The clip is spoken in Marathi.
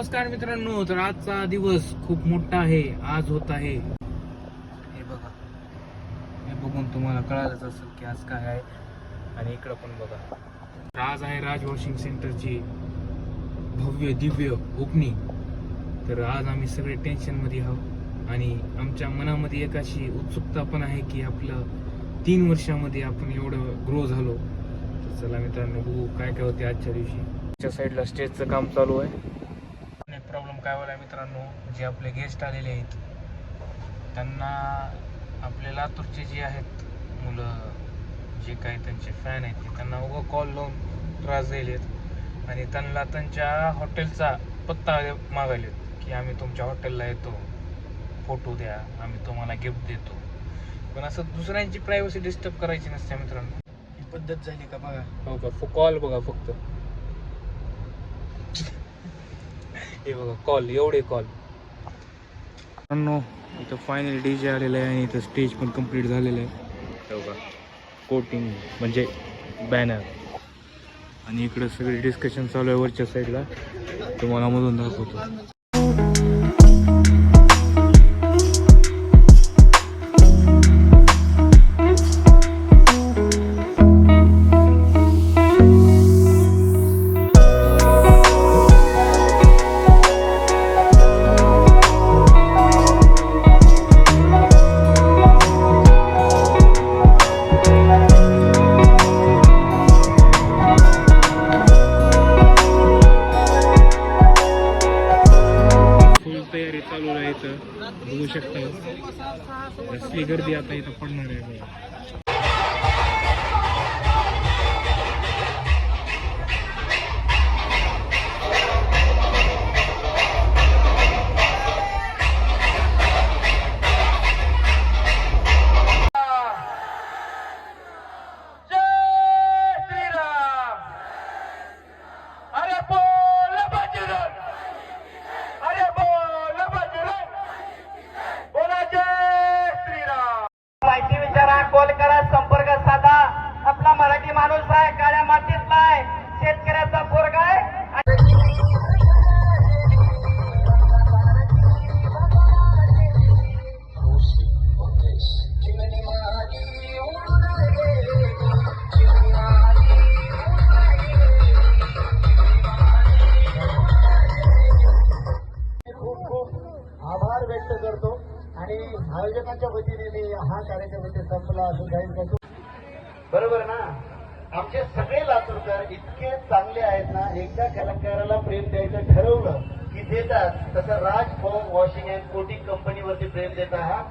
नमस्कार मित्रांनो तर आजचा दिवस खूप मोठा आहे आज होत आहे. हे बघा. हे बघून तुम्हाला कळालंच असेल की आज काय आहे. आणि इकडं पण बघा. तर आज आहे राज वॉशिंग सेंटरची भव्य दिव्य ओपनिंग. तर आज आम्ही सगळे टेन्शनमध्ये आहोत. आणि आमच्या मनामध्ये एक अशी उत्सुकता पण आहे की आपलं तीन वर्षामध्ये आपण एवढं ग्रो झालो. तर चला मित्रांनो बघू काय काय होते आजच्या दिवशी. साईडला स्टेजचं काम चालू आहे. काय मित्रांनो जे आपले गेस्ट आलेले आहेत त्यांना आपले लातूरचे जे आहेत मुलं जे काही त्यांचे फॅन आहेत ते त्यांना उगं कॉल लावून त्रास दिलेत आणि त्यांना त्यांच्या हॉटेलचा पत्ता मागायलेत की आम्ही तुमच्या हॉटेलला येतो. फोटो द्या आम्ही तुम्हाला गिफ्ट देतो. पण असं दुसऱ्यांची प्रायव्हसी डिस्टर्ब करायची नसते मित्रांनो. ही पद्धत झाली का बघा? हो का? कॉल बघा फक्त. हे बघा कॉल एवढे कॉल नो इथं फायनली डी जे आलेलं आहे आणि इथं स्टेज पण कंप्लीट झालेलं आहे. बघा कोटिंग म्हणजे बॅनर आणि इकडं सगळे डिस्कशन चालू आहे वरच्या साईडला तुम्हाला मधून दाखवतो. बघू शकता. असली गर्दी आता इथं पडणार आहे. कॉल करा संपर्क साधा. आपला मराठी माणूस आहे काळ्या मातीतला आहे शेतकऱ्याचा पोरगा आहे. खूप खूप आभार व्यक्त करतो. आणि आयोजकांच्या वतीने मी हा कार्यक्रम इथे संपला असं जाहीर करतो. बरोबर ना? आमचे सगळे लातूरकर इतके चांगले आहेत ना एकदा कलाकाराला प्रेम द्यायचं ठरवलं की देतात. तसं Raj form washing and coating कंपनीवरती प्रेम देता हा